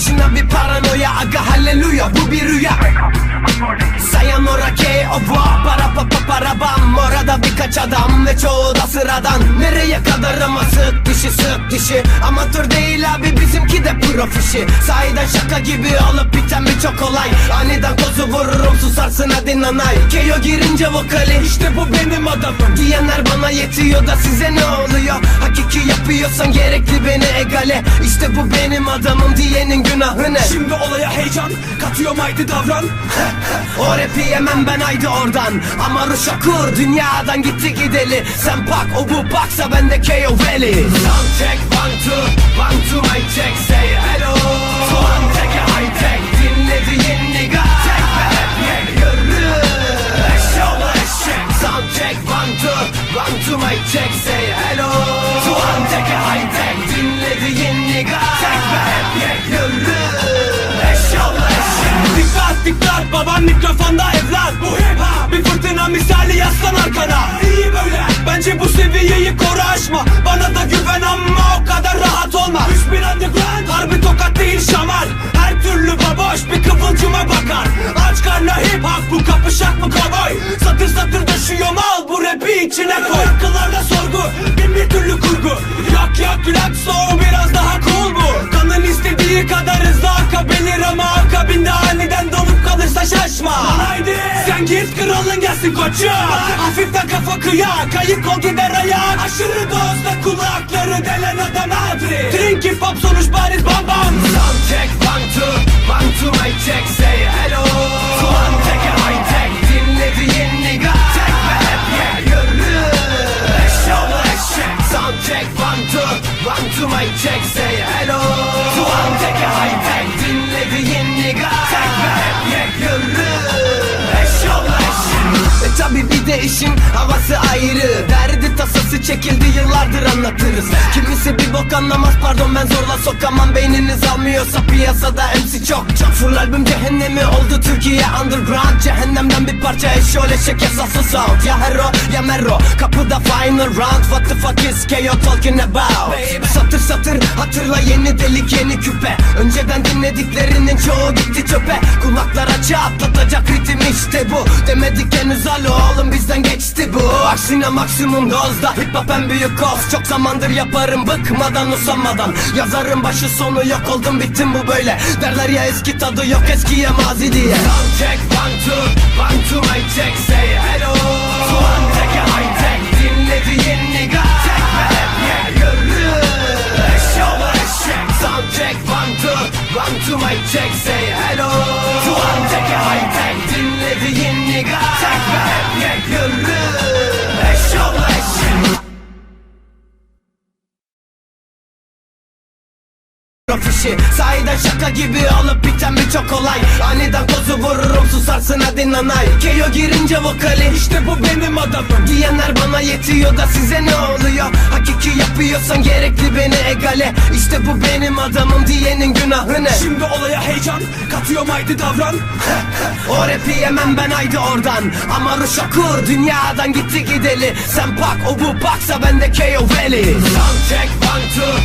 Başına bir paranoya Aga halleluya bu bir rüya. Sayonara ke oba para pa pa para bam Orada birkaç adam ve çoğu da sıradan. Nereye kadar ama sık dişi sık dişi. Amatör değil abi bizimki de profişi Sahiden şaka gibi olup biten birçok olay. Aniden kozu vururum susarsın hadi nanay. Keyo girince vokali. İşte bu benim adamım. Diyenler bana yetiyor da size ne oluyor? Hakiki yapıyorsan gerekli beni egale. İşte bu benim adamım diyenin günahı ne? Şimdi olaya heyecan katıyorum haydi davran. O rapi yemem ben haydi oradan. Ama Ruşakur dünyadan gitti gideli. Sen pak o bu paksa ben de KO Valley Sound check one two one two mic check say baban mikrofonda evlat. Bu hip hop bir fırtına misali yaslan arkana. İyi böyle. Bence bu seviyeyi koru aşma. Bana da güven ama o kadar rahat olma. 3000 underground Harbi tokat değil şamar. Her türlü baboş bir kıvılcıma bakar. Aç karnına hip hop bu kapışak mı kovboy? Satır satır döşüyor mal bu rapi içine koy. Akıllarda sorgu bin bir türlü kurgu. Yak yak yak soğuk biraz daha Git kralın gelsin koçum Hafiften kafa kıyak kayık ol gider ayak. Aşırı dozda kulakları delen adam adri. Drink hip hop sonuç bariz bam bam. Sound check one two ayrı. Derdi tasası çekildi yıllardır anlatırız. Kimisi bir bok anlamaz pardon ben zorla sokamam. Beyniniz almıyorsa piyasada MC çok çok. Full albüm cehennemi oldu Türkiye underground. Cehennemden bir parça eşşoğlu eşek esaslı sound. Ya hero ya mero kapıda final round. What the fuck is KO talking about? Satır satır hatırla yeni delik yeni küpe. Önceden dinlediklerinin çoğu gitti çöpe. Kulaklar açı atlatacak ritim işte bu. Demedik henüz alo oğlum bizden geçti bu Aksine maksimum dozda. Hip hop en büyük koz Çok zamandır yaparım bıkmadan usanmadan. Yazarım başı sonu yok oldum bittim bu böyle. Derler ya eski tadı yok eskiye mazi diye. Sound check one two one two mic check say hello. One take a high tech dinlediğin nigga Profişi Sahiden şaka gibi olup biten birçok olay. Aniden kozu vururum susarsın hadi nanay. Keyo girince vokali işte bu benim adamım. Diyenler bana yetiyor da size ne oluyor? Hakiki yapıyorsan gerekli beni egale. İşte bu benim adamım diyenin günahı ne? Şimdi olaya heyecan katıyorum haydi davran. O rapi yemem ben haydi oradan. Ama Ruşakur dünyadan gitti gideli. Sen pak o bu paksa ben de KO Valley Sound check one two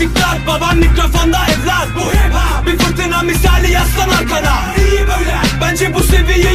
dikkat baban mikrofonda evlat. Bu hip hop bir fırtına misali yaslan arkana. İyi böyle Bence bu seviye